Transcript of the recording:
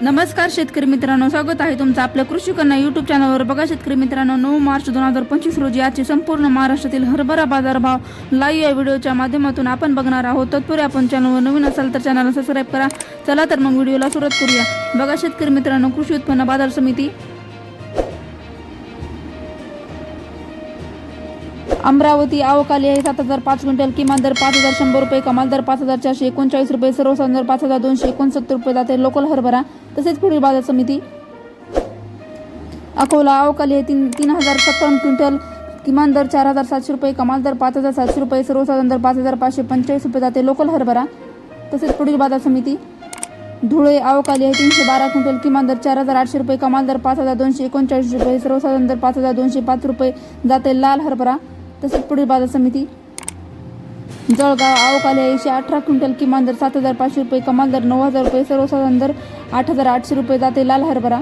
नमस्कार शेतकरी मित्रांनो स्वागत आहे तुमचं आपल्या कृषी कन्या युट्यूब चॅनलवर बघा शेतकरी मित्रांनो नऊ मार्च दोन हजार पंचवीस रोजी आजची संपूर्ण महाराष्ट्रातील हरभरा बाजारभाव लाईव्ह या व्हिडिओच्या माध्यमातून आपण बघणार आहोत. तत्पूर्वी आपण चॅनलवर नवीन असाल तर चॅनलला सबस्क्राईब करा. चला तर मग व्हिडिओला सुरुवात करूया. बघा शेतकरी मित्रांनो कृषी उत्पन्न बाजार समिती अमरावती आवकाली आहे. सात हजार पाच क्विंटल किमान दर पाच हजार शंभर रुपये कमाल दर पाच हजार चारशे एकोणचाळीस रुपये सर्वसाधारण दर पाच हजार दोनशे एकोणसत्तर रुपये जाते. लोकल हरभरा तसेच पुढील बाजार समिती. अकोला अवकाली आहे. तीन तीन हजार सत्तावन्न क्विंटल किमान दर चार हजार सातशे रुपये कमाल दर पाच हजार सातशे रुपये सर्वसाधारण दर पाच हजार पाचशे पंचेचाळीस रुपये जाते. लोकल हरभरा तसेच पुढील बाजार समिती. धुळे अवकाली आहे. तीनशे बारा क्विंटल किमान दर चार हजार आठशे रुपये कमाल दर पाच हजार दोनशे एकोणचाळीस रुपये सर्वसाधारण दर पाच हजार दोनशे पाच रुपये जाते. लाल हरभरा तसेच पुढील बाजार समिती. जळगाव अवकाली आहे एकशे अठरा क्विंटल किमान दर सात हजार पाचशे रुपये कमाल दर नऊ हजार रुपये सर्वसाधारण दर आठ हजार आठशे रुपये जाते लाल हरभरा.